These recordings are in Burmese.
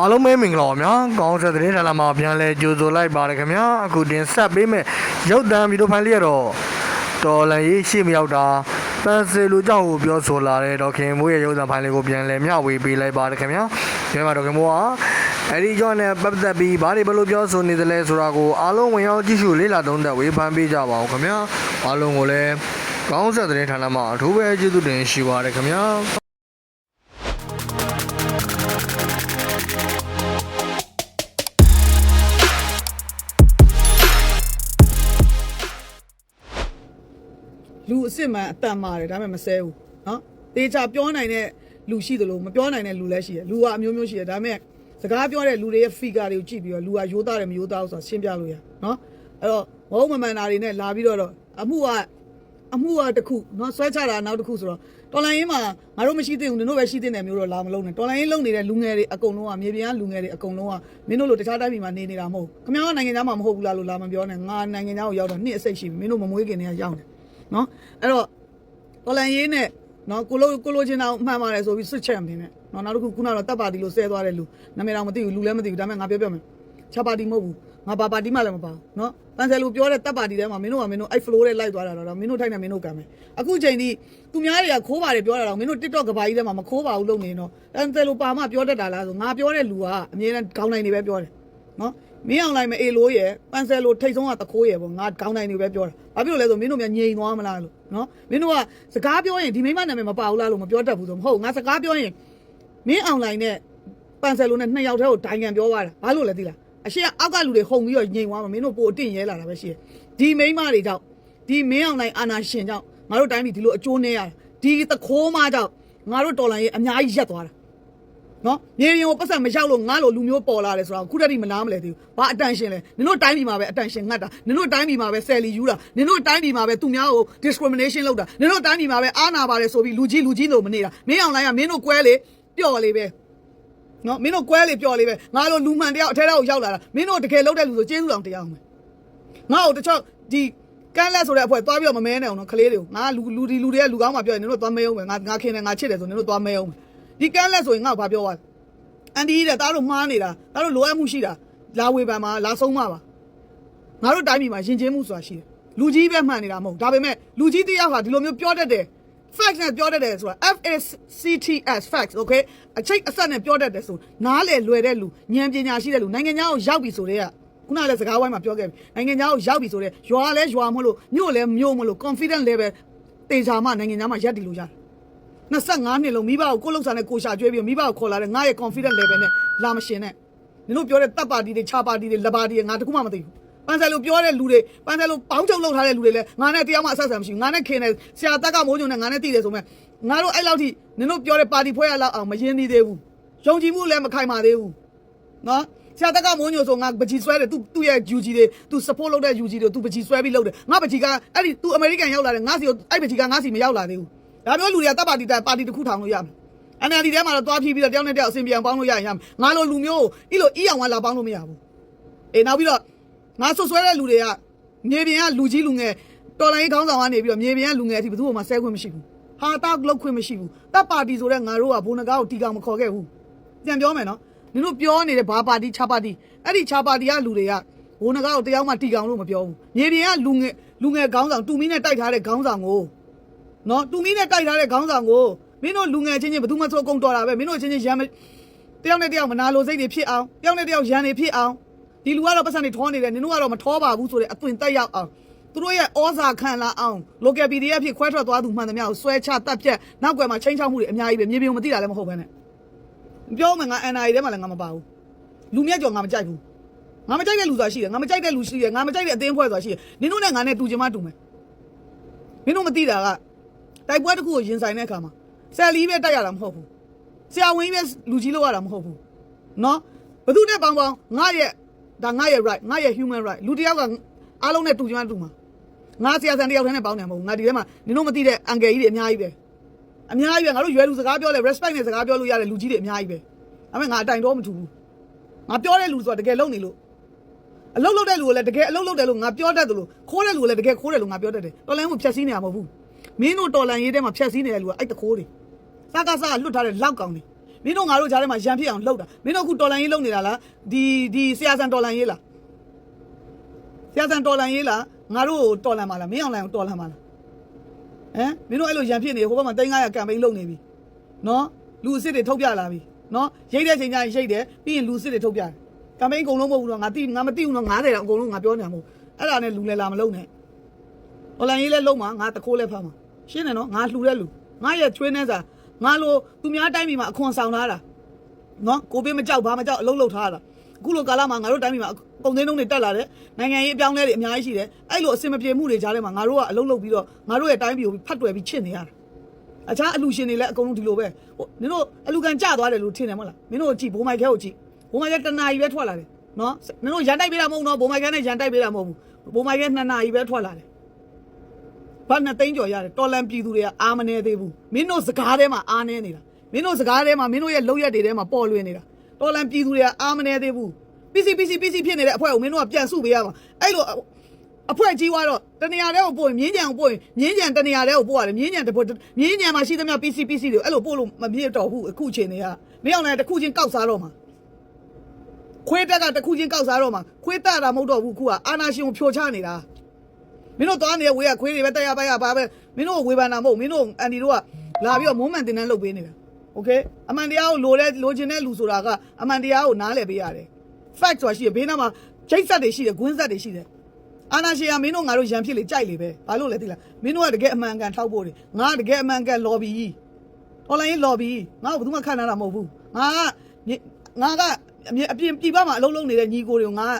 အားလုံးပဲမင်္ဂလာပါဗျာကောင်းဆက်သတင်းဌာနမှာပြန်လဲကြိုဆိုလိုက်ပါတယ်ခင်ဗျာအခုတင်ဆက်ပေးမယ်ရုပ်သံဗီဒီယိုဖိုင်လေးရတော့တော်လန်ရေးရှိမရောက်တာပန်ဆယ်လူကြောင့်ကိုပြောဆိုလာတဲ့ဒေါခင်မိုးရဲ့ရုပ်သံဖိုင်လေးကိုပြန်လဲမျှဝေပေးလိုက်ပါတယ်ခင်ဗျာဒီမှာဒေါခင်မိုးကအဲ့ဒီကြောင့်လည်းပတ်သက်ပြီးဘာတွေဘယ်လိုပြောဆိုနေသလဲဆိုတာကိုအားလုံးဝင်ရောက်ကြည့်ရှုလေ့လာသုံးသပ်ဝေဖန်ပေးကြပါဦးခင်ဗျာအားလုံးကိုလည်းကောင်းဆက်သတင်းဌာနမှာအထူးပဲကျေးဇူးတင်ရှိပါတယ်ခင်ဗျာ လူအစ်စ်မှန်အတန်ပါတယ်ဒါပေမဲ့မဆဲဘူးနော်တေချာပြောနိုင်တဲ့လူရှိသလိုမပြောနိုင်တဲ့လူလည်းရှိတယ်လူကအမျိုးမျိုးရှိတယ်ဒါပေမဲ့စကားပြောတဲ့လူတွေရဲ့ figure တွေကိုကြည့်ပြီးတော့လူကရိုးသားတယ်မရိုးသားဘူးဆိုတာရှင်းပြလို့ရနော်အဲ့တော့မဟုတ်မမှန်တာတွေနဲ့လာပြီးတော့အမှုကအမှုကတစ်ခုနော်ဆွဲချတာနောက်တစ်ခုဆိုတော့တော်လိုင်းရင်းမှာငါတို့မရှိသေးဘူးနင်တို့ပဲရှိသေးတယ်မျိုးတော့လာမလုံးနဲ့တော်လိုင်းရင်းလုံနေတဲ့လူငယ်တွေအကုန်လုံးကမြေပြင်ကလူငယ်တွေအကုန်လုံးကမင်းတို့လိုတခြားတိုင်းပြည်မှာနေနေတာမဟုတ်ခင်ဗျားကနိုင်ငံသားမှာမဟုတ်ဘူးလားလို့လာမပြောနဲ့ငါနိုင်ငံသားကိုရောက်တော့နှစ်အစိတ်ရှိပြီမင်းတို့မမွေးခင်တည်းကရောက်နေ နော်အဲ့တော့တော်လန်ရေးနဲ့နော်ကိုလိုကိုလိုချင်တာကိုမှန်ပါတယ်ဆိုပြီးဆွတ်ချက်နေနဲ့နော်နောက်တစ်ခုခုနကတော့တပ်ပါတီလို့ဆဲသွားတဲ့လူနာမည်တော့မသိဘူးလူလည်းမသိဘူးဒါပေမဲ့ငါပြောပြမယ်ချက်ပါတီမဟုတ်ဘူးငါပါပါတီမှလည်းမပါဘူးနော်ပန်ဆယ်လူပြောတဲ့တပ်ပါတီထဲမှာမင်းတို့ကမင်းတို့အဲ့ flow နဲ့လိုက်သွားတာတော့မင်းတို့ထိုက်နေမင်းတို့ကံမယ်အခုချိန်ထိသူများတွေကခိုးပါတယ်ပြောတာတော့မင်းတို့ TikTok ကဘာကြီးထဲမှာမခိုးပါဘူးလုပ်နေတော့ပန်ဆယ်လူပါမှပြောတတ်တာလားဆိုငါပြောတဲ့လူကအမြဲတမ်းခေါင်းနိုင်နေပဲပြောတယ်နော် မင်းအောင်လိုက်မအေလို့ရယ်ပန်ဆယ်လိုထိတ်ဆုံးကတခိုးရယ်ပေါ့ငါခေါင်းနိုင်နေပဲပြောတာဘာဖြစ်လို့လဲဆိုမင်းတို့များငြိမ်သွားမလားလို့နော်မင်းတို့ကစကားပြောရင်ဒီမိမနာမည်မပါဘူးလားလို့မပြောတတ်ဘူးဆိုမဟုတ်ငါစကားပြောရင်မင်းအောင်လိုက်နဲ့ပန်ဆယ်လိုနဲ့နှစ်ယောက်တည်းကိုဒိုင်ကန်ပြောသွားတာဘာလို့လဲသိလားအရှိအောက်ကလူတွေဟုန်ပြီးတော့ငြိမ်သွားမှာမင်းတို့ပိုအတင့်ရဲလာတာပဲရှိတယ်ဒီမိမတွေကြောင့်ဒီမင်းအောင်လိုက်အာနာရှင်ကြောင့်ငါတို့တိုင်းပြည်ဒီလိုအကျိုးနေရတာဒီသခိုးမကြောင့်ငါတို့တော်လိုင်းရေးအများကြီးရက်သွားတာ နော်မြေပြင်ကိုပတ်စံမရောက်လို့ငါလိုလူမျိုးပေါ်လာတယ်ဆိုတော့ခုတည်းကမနားမလဲသေးဘူးဘာအတန်ရှင်လဲနင်တို့တိုင်းပြည်မှာပဲအတန်ရှင်ငတ်တာနင်တို့တိုင်းပြည်မှာပဲဆယ်လီယူတာနင်တို့တိုင်းပြည်မှာပဲသူများကို discrimination လုပ်တာနင်တို့တိုင်းပြည်မှာပဲအာနာပါတယ်ဆိုပြီးလူကြီးလူကြီးလို့မနေတာမင်းအောင်လိုင်းကမင်းတို့ကွဲလေပျော်လေပဲနော်မင်းတို့ကွဲလေပျော်လေပဲငါလိုလူမှန်တယောက်အထဲထဲကိုရောက်လာတာမင်းတို့တကယ်လုပ်တဲ့လူဆိုကျေးဇူးတော်တရားအောင်မယ်ငါ့ကိုတချို့ဒီကန်းလက်ဆိုတဲ့အဖွဲ့သွားပြီးတော့မမဲနဲ့အောင်နော်ကလေးတွေကိုငါလူလူဒီလူတွေကလူကောင်းမှပြောရင်နင်တို့သွားမဲအောင်မယ်ငါငါခင်တယ်ငါချစ်တယ်ဆိုနင်တို့သွားမဲအောင်မယ် ဒီကန်းလက်ဆိုရင်ငါ့ကိုဘာပြောသွားလဲအန်တီတဲ့သားတို့မှားနေတာသားတို့လိုအပ်မှုရှိတာလာဝေဖန်မှာလာဆုံးမှာပါငါတို့တိုင်းပြည်မှာယဉ်ကျေးမှုဆိုတာရှိတယ်လူကြီးပဲမှန်နေတာမဟုတ်ဒါပေမဲ့လူကြီးတစ်ယောက်ဟာဒီလိုမျိုးပြောတတ်တယ် fact နဲ့ပြောတတ်တယ်ဆိုတာ F A C T S facts okay အချိတ်အဆက်နဲ့ပြောတတ်တယ်ဆိုနားလေလွယ်တဲ့လူဉာဏ်ပညာရှိတဲ့လူနိုင်ငံသားကိုရောက်ပြီဆိုတဲ့ကခုနကလည်းစကားဝိုင်းမှာပြောခဲ့ပြီနိုင်ငံသားကိုရောက်ပြီဆိုတဲ့ရွာလဲရွာမလို့မြို့လဲမြို့မလို့ confident level တေချာမှနိုင်ငံသားမှာရပ်တည်လို့ရတယ် 25နှစ်လုံးမိဘကိုကိုယ်လုံးစားနဲ့ကိုရှာကျွေးပြီးမိဘကိုခေါ်လာတဲ့ငါရဲ့ confident level နဲ့လာမရှင်နဲ့နင်တို့ပြောတဲ့တပ်ပါတီတွေခြာပါတီတွေလက်ပါတီတွေငါတခုမှမသိဘူးပန်းဆယ်လိုပြောတဲ့လူတွေပန်းဆယ်လိုပေါင်းချုပ်လုပ်ထားတဲ့လူတွေလည်းငါနဲ့တရားမှအဆက်အဆံမရှိဘူးငါနဲ့ခင်တယ်ဆရာတက်ကမိုးညုံနဲ့ငါနဲ့တည်တယ်ဆိုမဲ့ငါတို့အဲ့လောက်ထိနင်တို့ပြောတဲ့ပါတီဖွဲ့ရလောက်အောင်မရင်းသေးသေးဘူးယုံကြည်မှုလည်းမခိုင်ပါသေးဘူးနော်ဆရာတက်ကမိုးညိုဆိုငါပကြီးဆွဲတယ်သူသူ့ရဲ့ UG တွေသူ support လုပ်တဲ့ UG တွေသူပကြီးဆွဲပြီးလုပ်တယ်ငါပကြီးကအဲ့ဒီသူ American ရောက်လာတယ်ငါစီကိုအဲ့ပကြီးကငါစီမရောက်လာသေးဘူး ဒါမျိုးလူတွေကတပ်ပါတီတက်ပါတီတစ်ခုထောင်လို့ရမယ် NLD ထဲမှာတော့တွားဖြီးပြီးတော့တယောက်နဲ့တယောက်အဆင်ပြေအောင်ပေါင်းလို့ရရင်ရမယ်ငါလိုလူမျိုးကိုဤလိုဤအောင်ကလာပေါင်းလို့မရဘူးအေးနောက်ပြီးတော့ငါဆွဆွဲတဲ့လူတွေကမြေပြင်ကလူကြီးလူငယ်တော်လိုင်းခေါင်းဆောင်ကနေပြီးတော့မြေပြင်ကလူငယ်အထိဘယ်သူမှဆဲခွင့်မရှိဘူးဟာတောက်လောက်ခွင့်မရှိဘူးတပ်ပါတီဆိုတဲ့ငါတို့ကဘုံနဂါကိုတီကောင်မခေါ်ခဲ့ဘူးပြန်ပြောမယ်နော်နင်တို့ပြောနေတဲ့ဘာပါတီခြာပါတီအဲ့ဒီခြာပါတီကလူတွေကဘုံနဂါကိုတယောက်မှတီကောင်လို့မပြောဘူးမြေပြင်ကလူငယ်လူငယ်ခေါင်းဆောင်တူမီနဲ့တိုက်ထားတဲ့ခေါင်းဆောင်ကို နော်တူမီနဲ့တိုက်ထားတဲ့ခေါင်းဆောင်ကိုမင်းတို့လူငယ်ချင်းချင်းဘယ်သူမှဆိုအကုန်တော်တာပဲမင်းတို့ချင်းချင်းရမ်းမတယောက်နဲ့တယောက်မနာလိုစိတ်တွေဖြစ်အောင်တယောက်နဲ့တယောက်ရန်တွေဖြစ်အောင်ဒီလူကတော့ပတ်စံတွေထောနေတယ်နင်တို့ကတော့မထောပါဘူးဆိုတဲ့အသွင်တက်ရောက်အောင်သူတို့ရဲ့ဩဇာခံလာအောင် local PDF ဖြစ်ခွဲထွက်သွားသူမှန်သမျှကိုဆွဲချတက်ပြက်နောက်ွယ်မှာချင်းချောက်မှုတွေအများကြီးပဲမြေပြင်ကိုမသိတာလည်းမဟုတ်ဘဲနဲ့ပြောမှငါ NRA ထဲမှာလည်းငါမပါဘူးလူမြတ်ကြော်ငါမကြိုက်ဘူးငါမကြိုက်တဲ့လူဆိုတာရှိတယ်ငါမကြိုက်တဲ့လူရှိတယ်ငါမကြိုက်တဲ့အသင်းဖွဲ့ဆိုတာရှိတယ်နင်တို့နဲ့ငါနဲ့တူချင်မှတူမယ်မင်းတို့မသိတာက တိုက်ပွဲတစ်ခုကိုရင်ဆိုင်တဲ့အခါမှာဆယ်လီပဲတိုက်ရတာမဟုတ်ဘူးဆရာဝန်ကြီးပဲလူကြီးလောက်ရတာမဟုတ်ဘူးနော်ဘသူနဲ့ပေါင်းပေါင်းငါရဲ့ဒါငါရဲ့ right ငါရဲ့ human right လူတယောက်ကအားလုံးနဲ့တူချင်မှတူမှာငါဆရာဆန်တယောက်တည်းနဲ့ပေါင်းတယ်မဟုတ်ဘူးငါဒီထဲမှာနင်တို့မသိတဲ့အန်ကယ်ကြီးတွေအများကြီးပဲအများကြီးပဲငါတို့ရွယ်လူစကားပြောလဲ respect နဲ့စကားပြောလို့ရတဲ့လူကြီးတွေအများကြီးပဲဒါပေမဲ့ငါအတိုင်တော့မထူဘူးငါပြောတဲ့လူဆိုတာတကယ်လုံးနေလို့အလုတ်လုတ်တဲ့လူကလည်းတကယ်အလုတ်လုတ်တယ်လို့ငါပြောတတ်တယ်လို့ခိုးတဲ့လူကလည်းတကယ်ခိုးတယ်လို့ငါပြောတတ်တယ်တော်လည်းမှုဖြက်စီးနေရမှာမဟုတ်ဘူး မင်းတို့တော်လန်ရေးထဲမှာဖြတ်စည်းနေတဲ့လူကအဲ့တခိုးတွေစကားစားလွတ်ထားတဲ့လောက်ကောင်တွေမင်းတို့ငါတို့ကြားထဲမှာရန်ဖြစ်အောင်လှုပ်တာမင်းတို့အခုတော်လန်ရေးလှုပ်နေတာလားဒီဒီဆရာဆန်တော်လန်ရေးလားဆရာဆန်တော်လန်ရေးလားငါတို့တော်လန်ပါလားမင်းအောင်လိုင်ကိုတော်လန်ပါလားဟမ်မင်းတို့အဲ့လိုရန်ဖြစ်နေဟိုဘက်မှာ3900ကမ်ပိန်းလုပ်နေပြီနော်လူအစ်စ်တွေထုတ်ပြလာပြီနော်ရိတ်တဲ့ချိန်ကျရင်ရိတ်တယ်ပြီးရင်လူအစ်စ်တွေထုတ်ပြတယ်ကမ်ပိန်းအကုန်လုံးမဟုတ်ဘူးတော့ငါတိငါမသိဘူးတော့90တောင်အကုန်လုံးငါပြောနေတာမဟုတ်အဲ့ဒါနဲ့လူလည်းလာမလုံးနဲ့တော်လန်ရေးလဲလုံးမှာငါတခိုးလဲဖမ်းမှာ ရှင်းတယ်နော်ငါလှူတဲ့လူငါရဲ့ချွေးနေစားငါလိုသူများတိုင်းပြည်မှာအခွန်ဆောင်ထားတာနော်ကိုပေးမကြောက်ဘာမကြောက်အလုံးလုံးထားတာအခုလိုကာလမှာငါတို့တိုင်းပြည်မှာပုံသိန်းလုံးတွေတက်လာတယ်နိုင်ငံရေးအပြောင်းလဲတွေအများကြီးရှိတယ်အဲ့လိုအစင်မပြေမှုတွေကြားထဲမှာငါတို့ကအလုံးလုံးပြီးတော့ငါတို့ရဲ့တိုင်းပြည်ကိုဖတ်တွယ်ပြီးချစ်နေရတာအခြားအလူရှင်တွေလည်းအကုန်လုံးဒီလိုပဲဟိုမင်းတို့အလူကန်ကြသွားတယ်လို့ထင်တယ်မဟုတ်လားမင်းတို့ကြည့်ဘိုးမိုက်ခဲကိုကြည့်ဘိုးမိုက်ခဲတနာကြီးပဲထွက်လာတယ်နော်မင်းတို့ရန်တိုက်ပေးတာမဟုတ်နော်ဘိုးမိုက်ခဲနဲ့ရန်တိုက်ပေးတာမဟုတ်ဘူးဘိုးမိုက်ခဲနှစ်နာရီပဲထွက်လာတယ် ဘာနဲ့သိန်းကျော်ရတယ်တော်လန်ပြည်သူတွေကအာမနေသေးဘူးမင်းတို့စကားထဲမှာအာနေနေတာမင်းတို့စကားထဲမှာမင်းတို့ရဲ့လောက်ရက်တွေထဲမှာပေါ်လွင်နေတာတော်လန်ပြည်သူတွေကအာမနေသေးဘူးပစ္စည်းပစ္စည်းပစ္စည်းဖြစ်နေတဲ့အဖွဲ့ကိုမင်းတို့ကပြန်စုပေးရမှာအဲ့လိုအဖွဲ့ကြီးသွားတော့တနေရာတဲကိုပို့ရင်မြင်းကြံကိုပို့ရင်မြင်းကြံတနေရာတဲကိုပို့ရတယ်မြင်းကြံတပို့မြင်းကြံမှာရှိသမျှပစ္စည်းပစ္စည်းတွေအဲ့လိုပို့လို့မပြည့်တော့ဘူးအခုချိန်တွေကမင်းအောင်လည်းတစ်ခုချင်းကောက်စားတော့မှာခွေးတက်ကတစ်ခုချင်းကောက်စားတော့မှာခွေးတက်တာမဟုတ်တော့ဘူးခုကအာနာရှင်ကိုဖြိုချနေတာ မင်းတို့သွားနေတဲ့ဝေးကခွေးတွေပဲတက်ရပါရပါပဲမင်းတို့ကိုဝေဖန်တာမဟုတ်မင်းတို့အန်ဒီတို့ကလာပြီးတော့မုံမှန်တင်တန်းလုပ်ပေးနေတာโอเคအမှန်တရားကိုလိုလဲလိုချင်တဲ့လူဆိုတာကအမှန်တရားကိုနားလည်ပေးရတယ် fact ဆိုတာရှိတယ်ဘေးနားမှာချိတ်ဆက်တွေရှိတယ်ဂွင်းဆက်တွေရှိတယ်အာနာရှင်ကမင်းတို့ငါတို့ရန်ဖြစ်လေကြိုက်လေပဲဘာလို့လဲသိလားမင်းတို့ကတကယ်အမှန်ကန်ထောက်ဖို့တွေငါကတကယ်အမှန်ကန် lobby တော်လိုင်း lobby ငါကဘယ်သူမှခံနိုင်တာမဟုတ်ဘူးငါကငါကအပြင်အပြင်ပြည်ပမှာအလုံးလုံးနေတဲ့ညီကိုတွေကိုငါက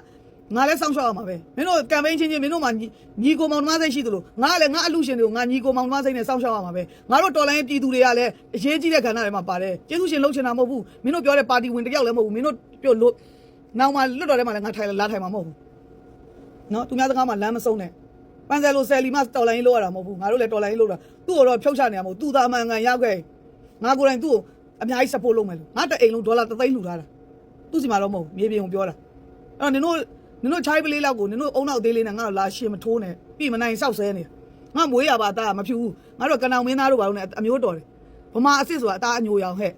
ငါလည်းစောင့်ရှောက်ရမှာပဲမင်းတို့ကမ်ပိန်းချင်းချင်းမင်းတို့မှာညီညီကိုမောင်နှမစိတ်ရှိသလိုငါကလည်းငါအလူရှင်တွေကိုငါညီကိုမောင်နှမစိတ်နဲ့စောင့်ရှောက်ရမှာပဲငါတို့တော်လိုင်းပြည်သူတွေကလည်းအရေးကြီးတဲ့ကဏ္ဍတွေမှာပါတယ်ကျေးဇူးရှင်လှုပ်ချင်တာမဟုတ်ဘူးမင်းတို့ပြောတဲ့ပါတီဝင်တစ်ယောက်လည်းမဟုတ်ဘူးမင်းတို့ပြောလို့နောက်မှလွတ်တော်ထဲမှာလည်းငါထိုင်လာထိုင်မှာမဟုတ်ဘူးနော်သူများစကားမှာလမ်းမဆုံးနဲ့ပန်းစယ်လိုဆယ်လီမတော်လိုင်းလို့ရတာမဟုတ်ဘူးငါတို့လည်းတော်လိုင်းလို့တာသူ့ကိုတော့ဖြုတ်ချနေရမဟုတ်သူ့သားအမှန်ကန်ရောက်ခဲ့ငါကိုယ်တိုင်သူ့ကိုအများကြီး support လုပ်မယ်လို့ငါတအိမ်လုံးဒေါ်လာ3သိန်းလှူထားတာသူ့စီမှာတော့မဟုတ်မြေပြင်ကိုပြောတာအဲ့တော့နင်တို့ နင်တို့ချိုင်းပလေးလောက်ကိုနင်တို့အုံနောက်သေးလေးနဲ့ငါတို့လာရှင်မထိုးနဲ့ပြီမနိုင်ဆောက်ဆဲနေငါမွေးရပါတာမဖြူဘူးငါတို့ကနောင်မင်းသားတို့ဘာလို့လဲအမျိုးတော်တယ်ဗမာအစ်စ်ဆိုတာအသားအညိုရောင်ဟဲ့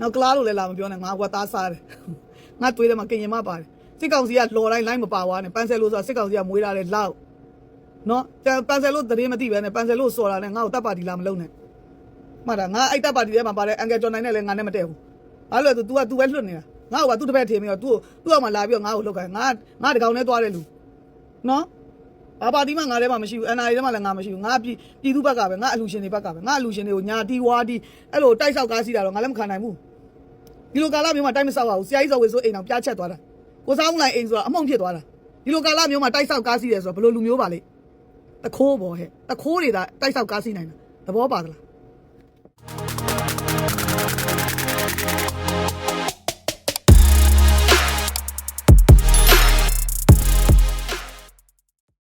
နောက်ကလားလို့လည်းလာမပြောနဲ့ငါကသားစားတယ်ငါတွေးတယ်မှာကင်ရင်မပါတယ်စစ်ကောင်စီကလော်တိုင်းလိုင်းမပါွားနဲ့ပန်ဆယ်လို့ဆိုတာစစ်ကောင်စီကမွေးလာတဲ့လောက်နော်ပန်ဆယ်လို့သတင်းမသိပဲနဲ့ပန်ဆယ်လို့ဆော်လာနဲ့ငါ့ကိုတပ်ပါတီလာမလုပ်နဲ့မှတ်တာငါအဲ့တပ်ပါတီထဲမှာပါတဲ့အန်ကယ်ကျော်နိုင်နဲ့လည်းငါနဲ့မတည့်ဘူးအဲ့လိုသူ तू က तू ပဲလွတ်နေတာ ငါ့က तू တစ်ဖက်ထင်ပြီးတော့ तू သူ့အောင်မှာလာပြီးတော့ငါ့ကိုလှုပ်ခိုင်းငါငါတကောင်နဲ့သွားတဲ့လူနော်ဘာပါတီမှငါထဲမှာမရှိဘူး NRA ထဲမှာလည်းငါမရှိဘူးငါပြည်ပြည်သူဘက်ကပဲငါအလူရှင်တွေဘက်ကပဲငါအလူရှင်တွေကိုညာတီဝါတီအဲ့လိုတိုက်ဆောက်ကားစီးတာတော့ငါလည်းမခံနိုင်ဘူးဒီလိုကာလမျိုးမှာတိုက်မဆောက်ပါဘူးဆရာကြီးစော်ဝေဆိုအိမ်အောင်ပြားချက်သွားတာကိုစားဦးလိုက်အိမ်ဆိုတာအမုံဖြစ်သွားတာဒီလိုကာလမျိုးမှာတိုက်ဆောက်ကားစီးတယ်ဆိုတော့ဘယ်လိုလူမျိုးပါလဲတခိုးပေါ်ဟဲ့တခိုးတွေဒါတိုက်ဆောက်ကားစီးနိုင်တာသဘောပါသလား